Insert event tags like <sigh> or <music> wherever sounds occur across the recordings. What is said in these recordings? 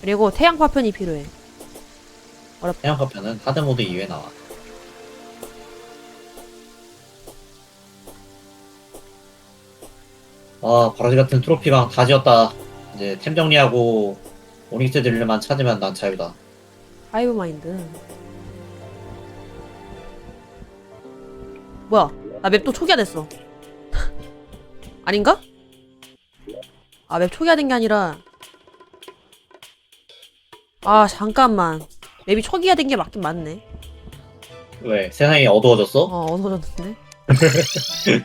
그리고 태양 파편이 필요해. 태양 파편은 하드 모드 이후에 나와. 아, 바라지 같은 트로피방 다 지었다. 이제 템 정리하고 오닉스 딜르만 찾으면 난 자유다. 하이브 마인드. 뭐야? 나 맵 또 초기화됐어. <laughs> 아닌가? 아, 맵 초기화된 게 아니라. 아, 잠깐만. 맵이 초기화 된 게 맞긴 맞네. 왜? 세상이 어두워졌어? 어, 어두워졌는데?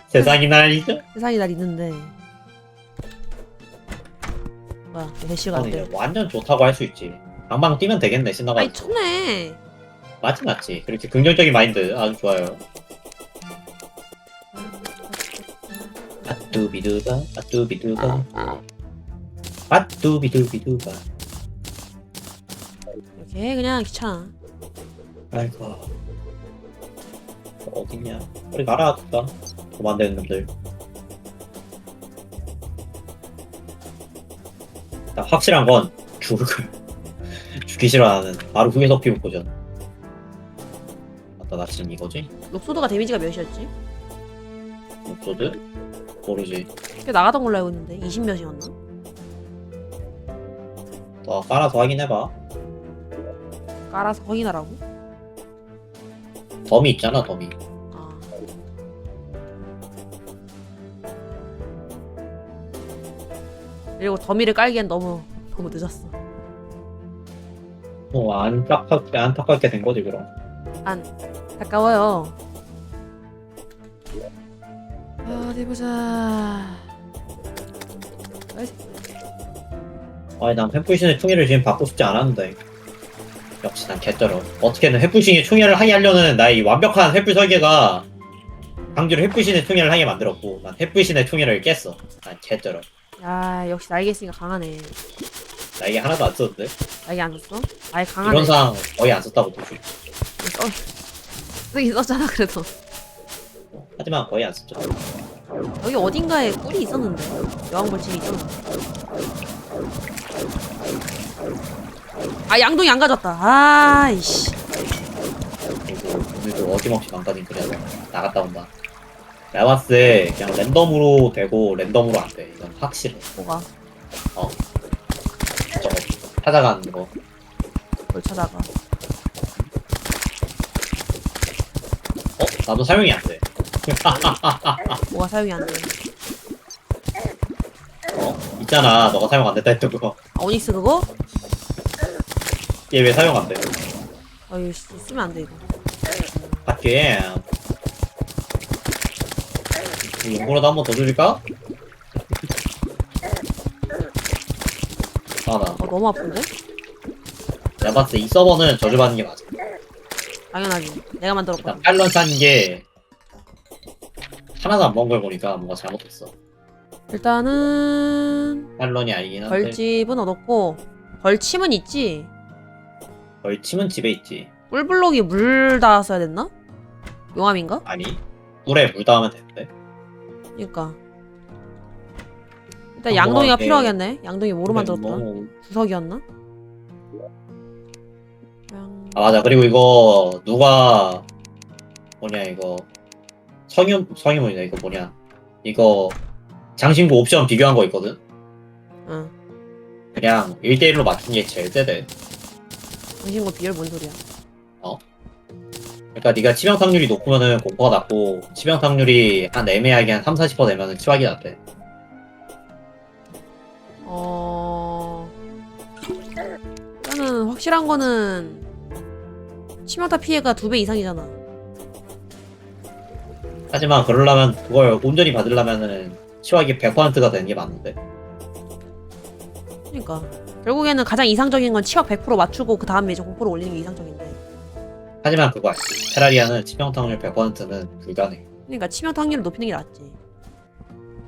세상이 <laughs> 날이죠? 세상이 날 있는데. 뭐야, 대시가 안 아니, 돼. 완전 좋다고 할 수 있지. 방방 뛰면 되겠네, 신나가. 아이, 쳤네. 맞지, 맞지. 그렇게 긍정적인 마인드 아주 좋아요. 아뚜비두바, 아뚜비두바. 아뚜비두비두바. 이렇게 그냥 귀찮아. 아이고. 어딨냐? 우리 진짜. 돈 만드는 놈들. 나 확실한 건 죽을 거야. <laughs> 죽기 싫어하는 바로 후에서 피부 보전. 맞다, 나 지금 이거지? 록소드가 데미지가 몇이었지? 옥소드? 모르지. 꽤 나가던 걸로 알고 있는데 20몇이었나? 너 깔아서 확인해봐. 깔아서 확인하라고? 덤이 있잖아, 덤이. 아. 그리고 더미를 깔기엔 너무 너무 늦었어. 뭐, 안타깝게, 안타깝게 된 거지, 그럼. 안 가까워요. 아, 어디 보자. 아니, 난 햇불신의 총애를 지금 받고 싶지 않았는데. 역시 난 개쩔어. 어떻게든 햇불신의 총애를 하게 하려는 나의 이 완벽한 햇불 설계가 강제로 햇불신의 총애를 하게 만들었고, 난 햇불신의 총애를 깼어. 난 개쩔어. 야, 역시 날개 있으니까 강하네. 나 이게 하나도 안 썼는데? 날개 안 썼어? 아예 강하네. 이런 상황 거의 안 썼다고 있어. 써. 쓰긴 썼잖아 그래도. 하지만 거의 안 썼죠. 여기 어딘가에 꿀이 있었는데 여왕벌침이 있었는 아 양동이 안 가졌다 아이씨 그리고 오늘도 어김없이 망가진 그래서 나갔다 온다. 때 그냥 랜덤으로 되고 랜덤으로 안 돼. 이건 확실해. 뭐가 저거 찾아가는 거. 뭘 찾아가 어? 나도 사용이 안 돼. <laughs> 뭐가 사용이 안 돼 어? 있잖아. 너가 사용 안 됐다 했던 거. 아 오닉스 그거? 얘 왜 사용 안 돼? 어이 씨 쓰면 안 돼 이거 밖에. 용보라도 한 번 더 줄일까? 아, 나. 어 너무 아픈데? 내가 봤을 때 이 서버는 저주받는 게 맞아. 당연하지 내가 만들었거든 일단 팔런 산 게 하나도 안 먹은 걸 보니까 뭔가 잘못했어. 일단은 팔런이 아니긴 한데. 벌집은 얻었고 벌침은 있지 벌침은 집에 있지. 꿀블록이 물 닿았어야 됐나? 용암인가? 아니, 물에 물 닿으면 되는데. 그니까 일단 아, 양동이가. 필요하겠네 양동이 뭐로 근데 만들었더라? 너무- 주석이었나? 양... 아 맞아. 그리고 이거 누가 뭐냐 이거 성유 성유문이다 이거 뭐냐 이거 장신구 옵션 비교한 거 있거든. 응 그냥 1대1로 맞춘 게 제일 세대. 당신거 비열 뭔 소리야? 그러니까 네가 치명상률이 높으면은 공포가 낮고 치명상률이 한 애매하게 한 3, 40% 되면은 치확이 낮대. 어... 일단은 확실한 거는 치명타 피해가 두 배 이상이잖아. 하지만 그러려면 그걸 온전히 받으려면은 치확이 100%가 되는 게 맞는데. 그러니까 결국에는 가장 이상적인 건 치명 100% 맞추고 그 다음에 이제 공포를 올리는 게 이상적인데 하지만 그거 알지. 테라리아는 치명상률 100%는 불가능해. 그러니까 치명타 확률을 높이는 게 낫지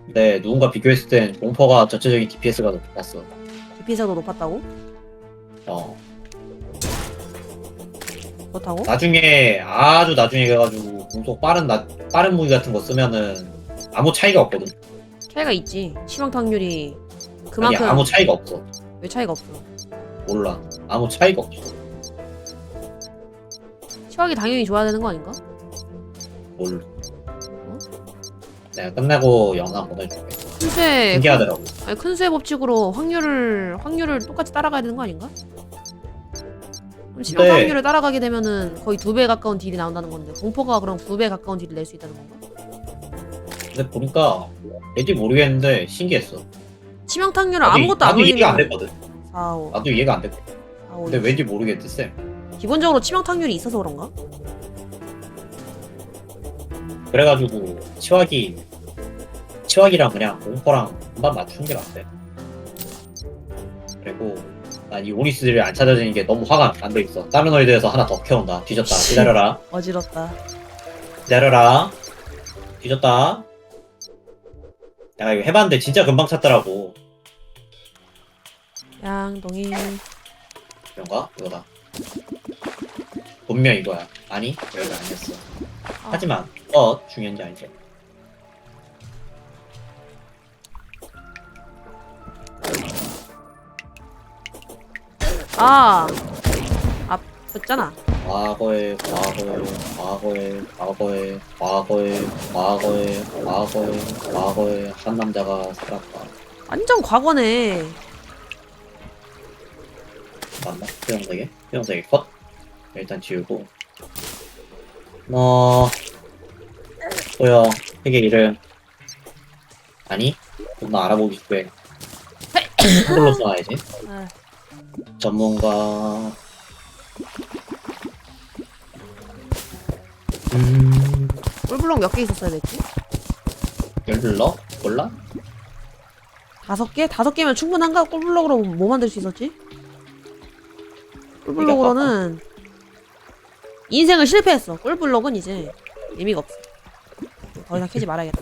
근데 누군가 비교했을 땐 공포가 전체적인 DPS가 더 높았어. DPS가 더 높았다고? 어. 그렇다고? 나중에 아주 나중에 가가지고 공속 빠른 나, 빠른 무기 같은 거 쓰면은 아무 차이가 없거든. 차이가 있지 치명타 확률이 아니 그만큼 아무 차이가 없어. 왜 차이가 없어 몰라. 아무 차이가 없어. 치확이 당연히 줘야 되는 거 아닌가? 몰라. 내가 끝내고 영상 보내줄게. 큰수의 신기하더라고. 아니 큰수의 법칙으로 확률을 확률을 똑같이 따라가야 되는 거 아닌가? 그럼 치명타 네. 확률을 따라가게 되면은 거의 두 배 가까운 딜이 나온다는 건데 공포가 그럼 두 배 가까운 딜을 낼 수 있다는 건가? 근데 보니까 왠지 모르겠는데 신기했어. 치명타 확률을 나도, 아무것도 안 나도 이해가 안 올리면 됐거든. 4, 5, 나도 이해가 안 됐거든. 4, 5, 근데 왠지 모르겠대 쌤. 기본적으로 치명타 확률이 있어서 그런가? 그래가지고 치확이 치확이랑 그냥 공포랑 한번 맞추는 게 낫대. 그리고 난 이 오리스들이 안 찾아지는 게 너무 화가 안 돼 있어. 다른 너희들에서 하나 더 캐온다. 뒤졌다. 기다려라. <laughs> 어지럽다. 기다려라. 뒤졌다. 내가 이거 해봤는데 진짜 금방 찾더라고. 양동이 이건가? 이거다. 분명 이거야. 아니? 여기가 아니었어. 아. 하지만 어 중요한지 아니죠. 아, 아, 됐잖아. 과거에 과거에 과거에 과거에 과거에 과거에 과거에 과거에 한 남자가 살았다. 완전 과거네. 맞나? 수영되게? 수영되게 컷? 일단 지우고 너 소영 세계 이름 아니? 존나 알아보기 쉽게 <laughs> 한글로 써놔야지 아, 전문가 음... 꿀블럭 몇 개 있었어야 됐지? 열러? 몰라? 다섯 개? 다섯 개면 충분한가? 꿀블럭으로 뭐 만들 수 있었지? 꿀블럭으로는 인생을 실패했어. 꿀블럭은 이제 의미가 없어. 더 이상 캐지 말아야겠다.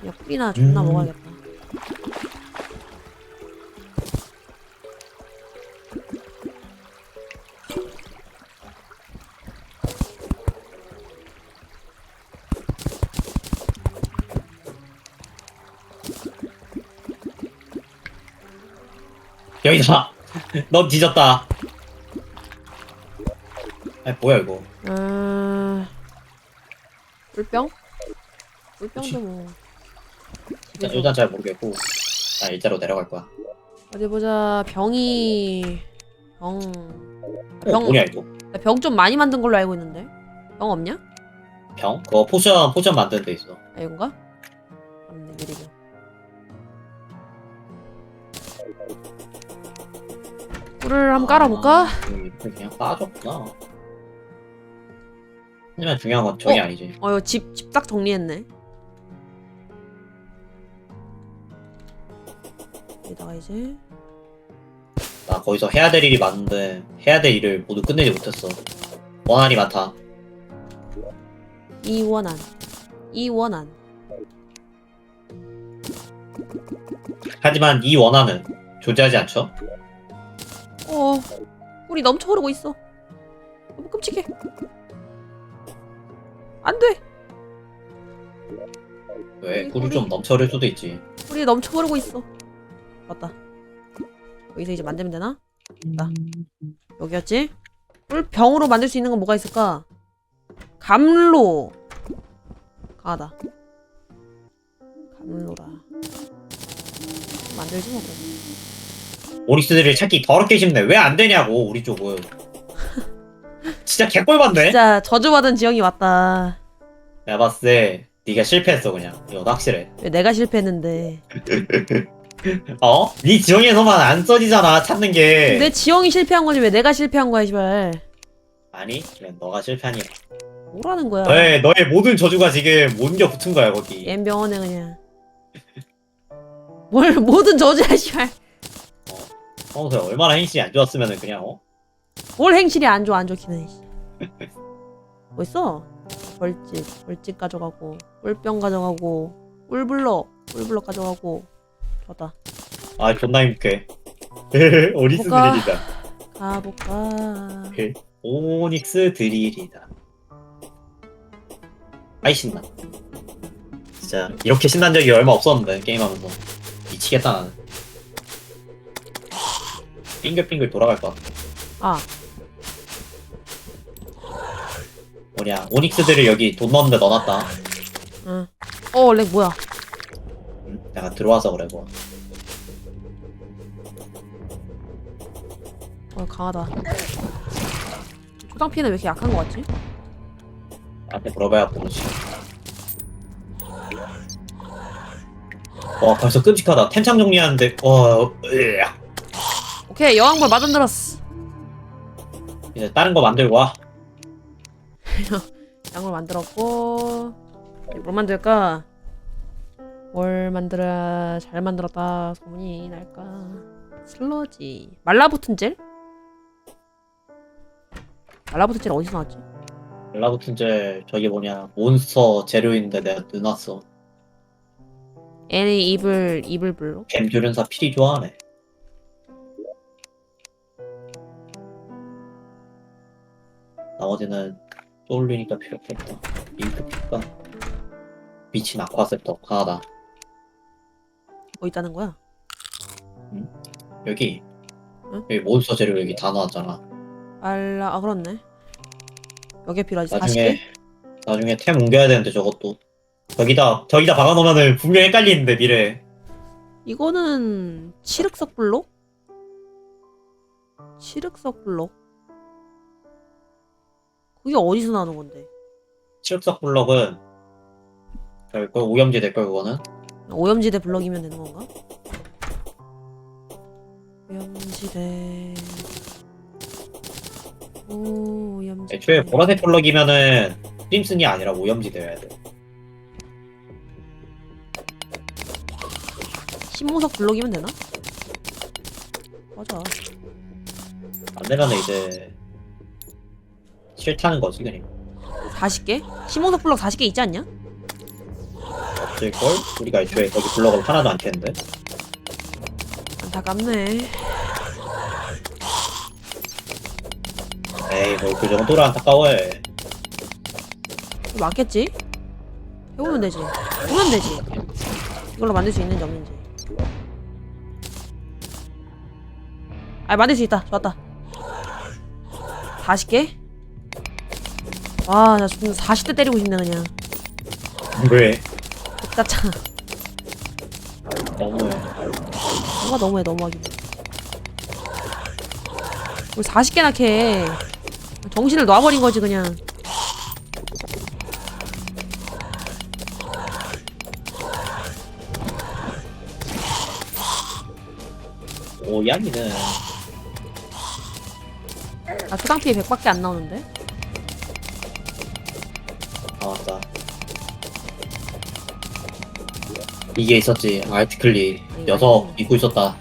그냥 꿀이나 존나 음. 먹어야겠다. 여기다 <laughs> 넌 뒤졌다. 아니 뭐야 이거? 음... 꿀병? 꿀병도 뭐. 일단, 일단 잘 모르겠고 나 일자로 내려갈 거야. 어디 보자. 병이 병... 어, 병- 뭐냐 이거? 병 좀 많이 만든 걸로 알고 있는데. 병 없냐? 병? 그거 포션 포션 만드는 데 있어. 아 이건가? 없네 느리고 꿀을 한번 깔아볼까? 아, 이렇게 그냥 빠졌구나. 하지만 중요한 건 저게 어? 아니지. 어 이거 집, 집 딱 정리했네. 여기다가 이제. 나 거기서 해야 될 일이 많은데 해야 될 일을 모두 끝내지 못했어. 원한이 많다. 이 원안 이 원안 하지만 이 원한은 존재하지 않죠? 어 꿀이 넘쳐 흐르고 있어 너무 끔찍해 안 돼 왜? 이 꿀이 좀 넘쳐를 수도 있지 꿀이 넘쳐 흐르고 있어 맞다 여기서 이제 만들면 되나? 나. 여기였지? 꿀 병으로 만들 수 있는 건 뭐가 있을까? 감로 가다 감로라 만들지 뭐. 오리스들을 찾기 더럽게 쉽네. 왜 안 되냐고 우리 쪽은. <laughs> 진짜 개꿀반데? 진짜 저주받은 지형이 왔다. 내가 봤을 때 네가 실패했어 그냥. 이거 확실해. 왜 내가 실패했는데? <laughs> 어? 네 지형에서만 안 써지잖아 찾는 게. 내 지형이 실패한 거지. 왜 내가 실패한 거야 시발. 아니 그냥 너가 실패하니까. 뭐라는 거야? 너의 너의 모든 저주가 지금 옮겨 붙은 거야 거기. 엠병원에 그냥. <laughs> 뭘 모든 저주야 시발 평소에 얼마나 행실이 안 좋았으면은 그냥 어? 뭘 행실이 안 좋아 안 좋기는 해. 뭐 있어? 벌집 벌집 가져가고 꿀병 가져가고 꿀블럭 꿀블럭 가져가고. 좋다. 아 존나 행복해. <laughs> 오닉스 뭐가? 드릴이다. 가볼까? 오닉스 드릴이다. 아이 신나. 진짜 이렇게 신난 적이 얼마 없었는데 게임하면서. 미치겠다 나는 빙글빙글 돌아갈 것 같아. 아 뭐냐 오닉스들을 여기 돈 넣는데 넣어놨다. 응. 어, 렉 뭐야? 응? 내가 들어와서 그래 뭐. 어, 강하다. 초당 피는 왜 이렇게 약한 것 같지? 나한테 물어봐야 모르지. 와 벌써 끔찍하다. 템창 정리하는데 와 으악. 오케이, 여왕벌 만들었어. 이제 다른 거 만들고 와. <laughs> 양을 만들었고 뭘 만들까? 뭘 만들어야 잘 만들었다 소문이 날까? 슬러지 말라붙은 젤? 말라붙은 젤 어디서 나왔지? 라부튼제 저기 뭐냐 몬스터 재료인데 내가 넣어놨어. 애니 입을 입을 불러? 뱀조련사 필이 좋아하네. 나머지는 쏠리니까 필요 없겠다. 링크 필까? 미친 아쿠아 셉터 강하다. 뭐 있다는 거야? 여기 응? 여기 몬스터 재료 여기 다 나왔잖아. 말라 아 그렇네. 여기에 필요하지 나중에 40개? 나중에 템 옮겨야 되는데 저것도 저기다 저기다 박아놓으면은 분명 히 헷갈리는데 미래. 이거는 칠흑석 블록? 칠흑석 블록? 그게 어디서 나오는 건데? 칠흑석 블럭은 별걸 오염지 될걸 그거는. 오염지대 블럭이면 되는 건가? 오염지대 오 오염지대 애초에 보라색 블럭이면은 스팀슨이 아니라 오염지 되어야 돼. 신모석 블럭이면 되나? 맞아 안 되면은 이제 싫다는 거지 그냥. 40개? 신모석 블럭 40개 있지 않냐? 없을걸? 우리가 애초에 거기 블럭을 하나도 안 켰는데. 안타깝네 에이 뭘 그 정도로 안타까워해. 맞겠지? 해보면 되지 보면 되지 이걸로 만들 수 있는지 없는지 아 만들 수 있다 좋았다 40개? 와 나 지금 40대 때리고 싶네 그냥. 왜? 깝잖아 너무해. 뭐가 너무해 너무하긴 우리 40개나 캐. 정신을 놔버린 거지 그냥. 오 양이는. 나 초당 피해 100밖에 안 나오는데 이게 있었지 아이티클리 녀석 잊고 있었다.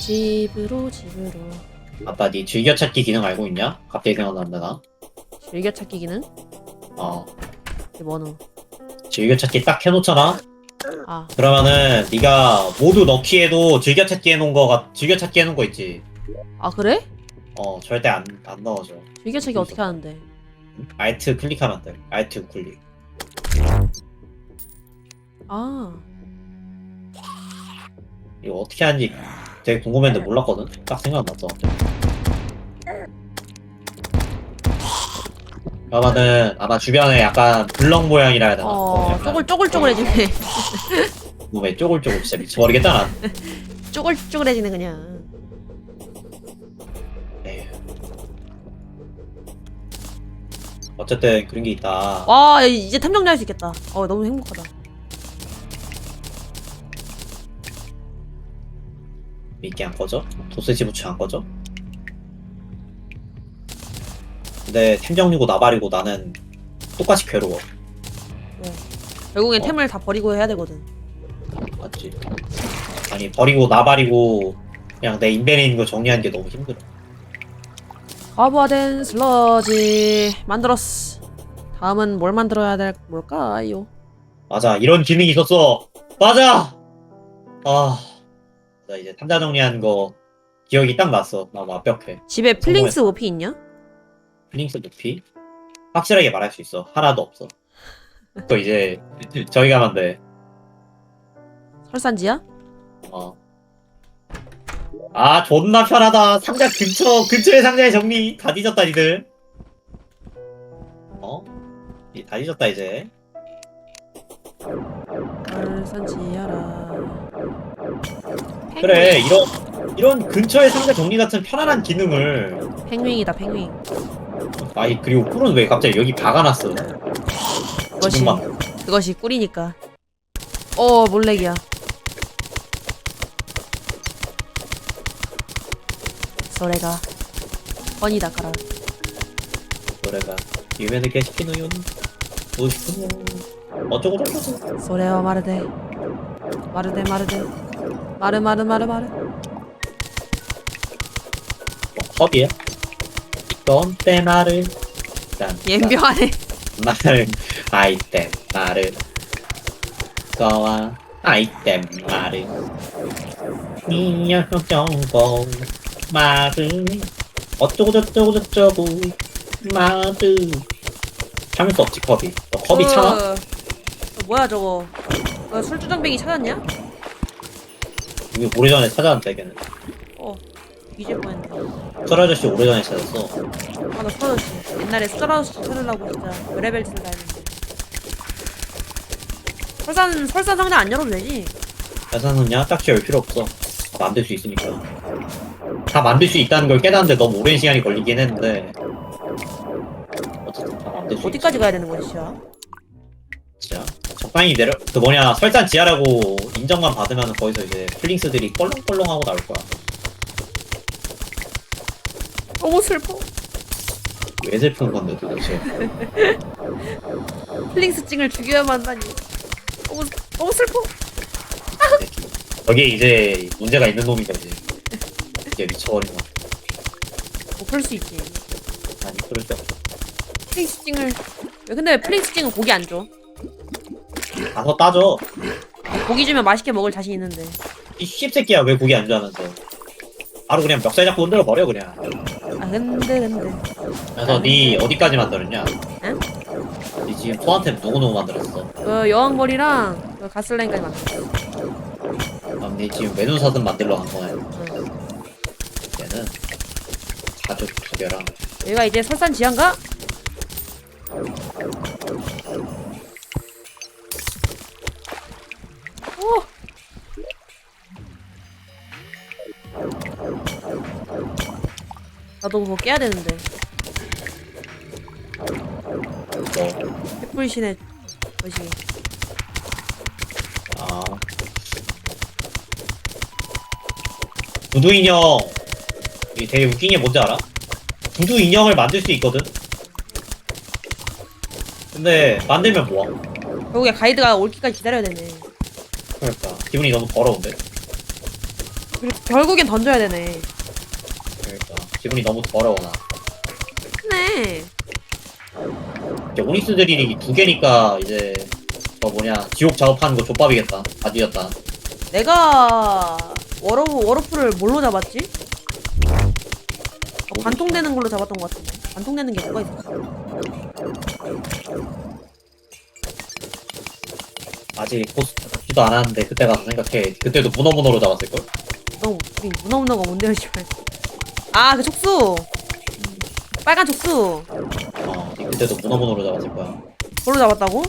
집으로 집으로 아빠 니 즐겨찾기 기능 알고 있냐? 갑자기 생각난다 나. 즐겨찾기 기능? 어 이게 뭐노 즐겨찾기 딱 해놓잖아. 아 그러면은 네가 모두 넣기에도 즐겨찾기 해놓은 거가 즐겨찾기 해놓은 거 있지. 아 그래? 어 절대 안 안 넣어줘. 즐겨찾기 어떻게 하는데? 알트 클릭하면 돼. 알트 우클릭. 아 이거 어떻게 하는지 되게 궁금했는데 몰랐거든. 딱 생각났어. 그러면은 아마 주변에 약간 블럭 모양이라 해야 되나? 어, 쪼글 쪼글쪼글해지네. 몸에 쪼글쪼글 진짜 미쳐버리겠다 난. <laughs> 쪼글쪼글해지네 그냥. 어쨌든 그런 게 있다. 와 이제 탐 정리 할 수 있겠다. 어 너무 행복하다. 이게 안 꺼져? 도세지 부츠 안 꺼져? 근데 템정리고 나발이고 나는 똑같이 괴로워. 결국엔 어. 템을 다 버리고 해야 되거든. 맞지? 아니 버리고 나발이고 그냥 내 인벤에 있는 거 정리하는 게 너무 힘들어. 과부하된 슬러지 만들었어. 다음은 뭘 만들어야 될 뭘까요? 맞아 이런 기능이 있었어. 맞아. 아, 나 이제 탐자 정리하는 거 기억이 딱 났어. 나 완벽해. 집에 플링스 오피 있냐? 플링스 높이 확실하게 말할 수 있어. 하나도 없어. 또 이제 가면 돼. 설산지야? 어. 아 존나 편하다. 상자 근처 근처에 상자에 정리 다 뒤졌다 니들. 어? 이 다 뒤졌다 이제. 설산지야라. 그래 이런 이런 근처에 상자 정리 같은 편안한 기능을 팽윙이다 팽윙. 아이 그리고 꿀은 왜 갑자기 여기 박아놨어? 그것이 지금만 그것이 꿀이니까. 어 몰래기야. 소래가 뻔이다 가라. 노래가 유명한 게시키노요. 오시쿠노. 어쩌고 저쩌고. 소래와 마르데 마르데 마르데 마르 마르 마르 마르. 뭐 컵이야? 넌때. 난 옌병하네. 말을 아이템 말을 거와 아이템 말을 니녀 정보 말을 어쩌고 저쩌고 저쩌고 말을 참을 수 없지 컵이 너 컵이 참아? 어, 어, 뭐야 저거? 그 술주정뱅이 찾았냐? 이게 오래전에 찾아왔는데 걔는 어 뒤질 뻔했네. 설 아저씨 오래전에 찾았어 아나 서러웠지. 옛날에 아저씨 찾으려고 진짜 별의별 짓을 다 했는데. 설산 설산 상자 안 열어도 되지? 회사는야 딱히 열 필요 없어 다 만들 수 있으니까 다 만들 수 있다는 걸 깨닫는데 너무 오랜 시간이 걸리긴 했는데 어쨌든 다 만들 수 어디까지 가야 되는 거지, 씨야? 진짜 적당히 내려 그 뭐냐 설산 지하라고 인정만 받으면 거기서 이제 플링스들이 껄렁껄렁하고 나올 거야 너무 슬퍼. 왜 슬픈 건데 도대체 <laughs> 플링스 찡을 죽여야만 한다니. 너무 너무 슬퍼. 저게 이제 문제가 있는 놈이 거지 이제 미쳐버린 거뭐 그럴 수 있지. 아니 그럴 때 없어 플링스찡을 왜 근데 플링스찡은 고기 안 줘? 가서 따져 고기 주면 맛있게 먹을 자신 있는데. 이 씹새끼야 왜 고기 안 좋아하면서 바로 그냥 멱살 잡고 흔들어 버려 그냥 아 근데 근데 그래서 네 어디까지 만들었냐 응? 네 지금 소한템 누구누구 만들었어 그 여왕벌이랑 그 가슬라인까지 만들었어. 그럼 네 지금 메누사슴 만들러 간 거네 응. 얘는 가죽 두 개랑 여기가 이제 설산 지한가? 오! 나도 그거 깨야 되는데. 뭐 햇불신의 것이. 아. 구두 인형. 이게 되게 웃긴 게 뭔지 알아? 구두 인형을 만들 수 있거든? 근데 만들면 뭐야? 결국에 가이드가 올기까지 기다려야 되네. 그러니까 기분이 너무 더러운데? 그리고 결국엔 던져야 되네. 그러니까 기분이 너무 더러워 나. 네. 이제 오니스들이 두 개니까 이제 저 뭐냐 지옥 작업하는 거 족밥이겠다. 다 뒤졌다. 내가 워로프를 뭘로 잡았지? 어, 관통되는 걸로 잡았던 것 같은데. 관통되는 게 뭐가 있었어? 아직 보스 잡지도 않았는데 그때 가서 생각해. 그때도 문어문어로 잡았을걸? 너 우리 문어문어가 뭔데요, 씨발. 아, 그 촉수. 빨간 촉수. 어, 그때도 문어문어로 잡았을 거야. 그걸로 잡았다고?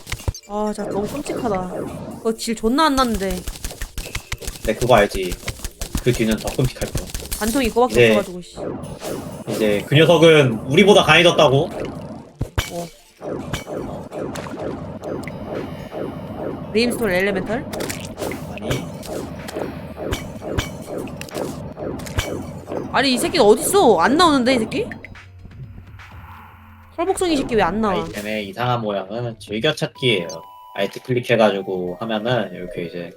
아, 진짜 너무 끔찍하다. 그거 질 존나 안 났는데 근데 그거 알지? 그 뒤는 더 끔찍할 거야. 관통이 그거밖에 네. 없어가지고 씨. 이제 그 녀석은 우리보다 강해졌다고? 어. 레임스톤 엘레멘탈? 아니 아니 이 새끼 어딨어? 안 나오는데 이 새끼? 털복숭이 새끼 왜 안 나와? 아이템의 이상한 모양은 즐겨찾기예요. 아이트 클릭해가지고 하면은 이렇게 이제?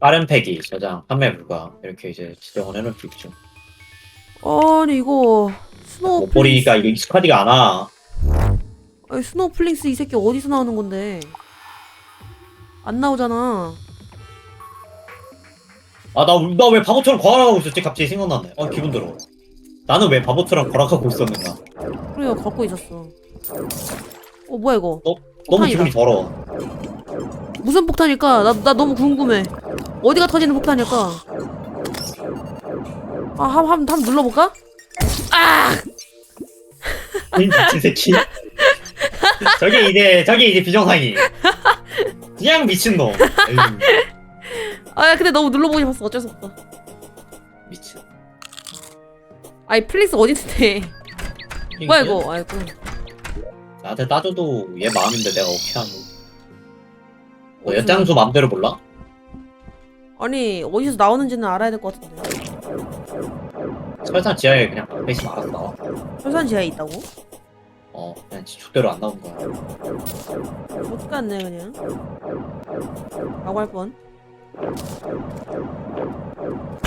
빠른 패기, 저장, 판매 불가 이렇게 이제 지정을 해놓을 수 있죠. 아니 이거 스노우 못 버리니까 이거 익숙하지가 않아. 아니 스노우 플링스 이 새끼 어디서 나오는 건데? 안 나오잖아. 아, 나, 나 왜 바보처럼 걸어가고 있었지? 갑자기 생각났네. 어, 기분 들어. 나는 왜 바보처럼 걸어가고 있었는가? 그래요 걷고 있었어. 어 뭐야 이거? 너무 폭탄이다. 기분이 더러워. 무슨 폭탄일까? 나, 나 너무 궁금해. 어디가 터지는 폭탄일까? 아, 한, 한, 한 눌러볼까? 아! 이 새끼. 저게 이제 저게 이제 비정상이. 그냥 미친 놈. 아, 야, 근데 너무 눌러보고 싶었어. 어쩔 수 없다. 미친. 아이, 플리스 어딨는데. 뭐야, 이거. 아이고. 나한테 따져도 얘 마음인데 내가 어떻게 하노? 너 여장수 맘대로 몰라? 아니, 어디서 나오는지는 알아야 될 것 같은데. 설산 지하에 그냥 배심 알아서 나와. 설산 지하에 있다고? 어, 그냥 지축대로 안 나오는 거야. 어떻게 갔네, 그냥. 라고 할 뻔.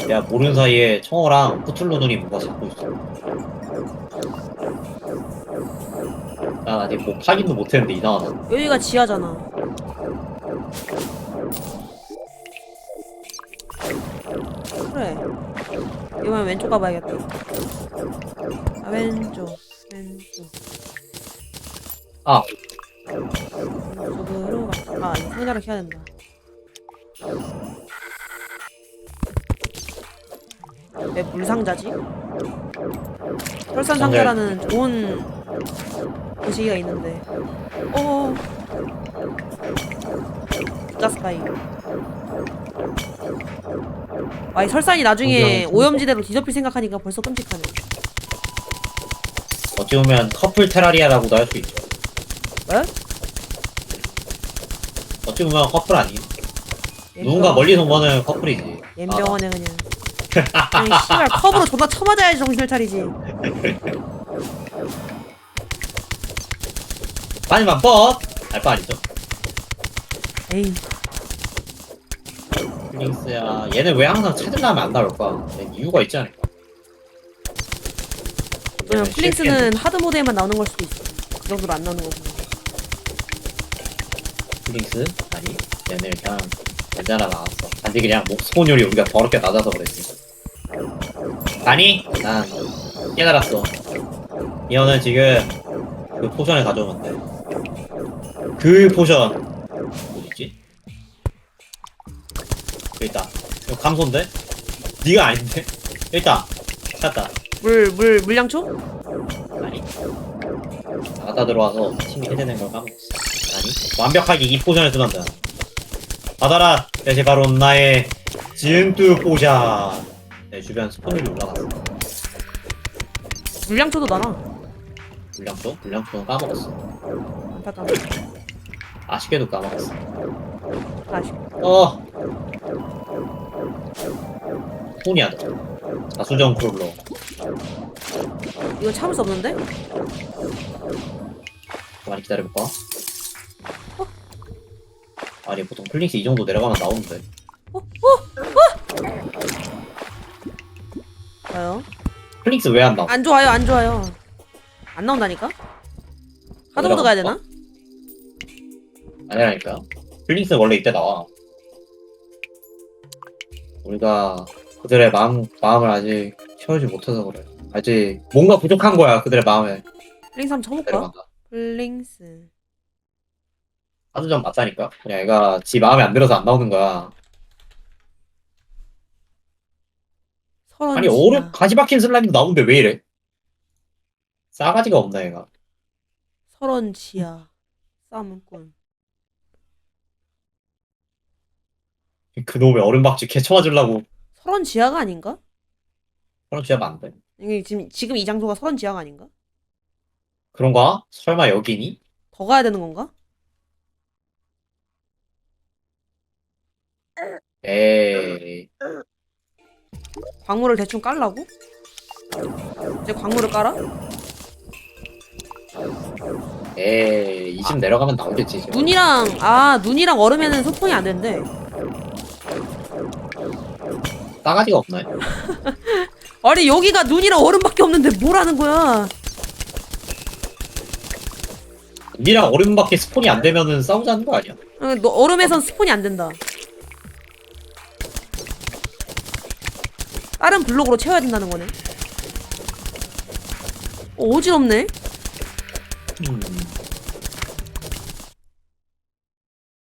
내가 모르는 사이에 청어랑 푸틀로 눈이 뭔가 잡고 있어. 난 아직 뭐 확인도 못했는데 이상하다. 여기가 지하잖아. 그래. 이번엔 왼쪽 가봐야겠다. 아, 왼쪽. 왼쪽. 아, 왼쪽으로 가. 아, 이거 상자를 켜야 된다. 왜 물상자지? 설산 상자라는 좋은 의식이가 있는데. 어. 가스카이. 아, 이 설산이 나중에? 오염지대로 뒤덮일 생각하니까 벌써 끔찍하네. 어찌 보면 커플 테라리아라고도 할 수 있죠. 왜? 어찌 보면 커플 아니? 누군가 멀리서 보는 커플이지. 옌병원에 그냥. 아니 씨발 컵으로 존나 쳐맞아야지 정신을 차리지. 아니면 뻗! 알바 아니죠? 에이 플링스야. 얘는 왜 항상 찾으려면 안 나올까? 이유가 있지 않을까? 왜냐면 얘는 플릭스는 하드 모드에만 나오는 걸 수도 있어. 그 정도로 안 나오는 거고. 플링스? 아니. 얘는 그냥 언제나 나왔어. 단지 그냥 목 스폰율이 우리가 더럽게 낮아서 그랬지. 아니, 난 깨달았어. 이거는 지금 그 포션을 가져오면 돼. 그 포션 있다. 이거 감소인데? 네가 아닌데? 있다. 찾았다. 물 물 물량초? 아니. 나갔다 들어와서 팀이 해제된 걸 까먹었어. 아니. 완벽하게 이 포션을 쓰면 돼. 받아라. 대시 바로 나의 진투 포션. 내 주변 스폰율이 올라갔어. 물량초도 나나. 물량초? 물량초는 까먹었어. 아쉽게도 까먹었어. 다시. 어. 폰이야, 자수정 크롤러. 이거 참을 수 없는데? 많이 기다려볼까? 아니, 보통 플링스 이 정도 내려가면 나오는데. 좋아요. 플링스 왜 안 나와? 안 좋아요 안 좋아요. 안 나온다니까? 하드 모드 가야 되나? 아니라니까요. 플링스는 원래 이때 나와. 우리가 그들의 마음, 마음을 아직 채우지 못해서 그래. 아직 뭔가 부족한 거야, 그들의 마음에. 플링스 한번 쳐볼까? 내려간다. 플링스. 하도 좀 맞다니까? 그냥 애가 지 마음에 안 들어서 안 나오는 거야. 아니, 얼음, 가지 박힌 슬라임도 나오는데 왜 이래? 싸가지가 없나, 얘가. 서런 지하. 싸움꾼. 그놈의 얼음박쥐 개 쳐맞으려고. 서런 지하가 아닌가? 그럼 진짜 안 돼. 이게 지금 지금 이 장소가 서런 지하가 아닌가? 그런가? 설마 여기니? 더 가야 되는 건가? 에이. 광물을 대충 깔라고? 이제 광물을 깔아? 에이. 이집 내려가면 나오겠지, 이제. 눈이랑 아 눈이랑 얼음에는 소통이 안 된대. 싸가지가 없네. <laughs> 아니 여기가 눈이랑 얼음밖에 없는데 뭐라는 거야? 니랑 얼음밖에 스폰이 안 되면은 싸우자는 거 아니야? 어, 너 얼음에선 스폰이 안 된다. 다른 블록으로 채워야 된다는 거네. 어, 어지럽네. 음.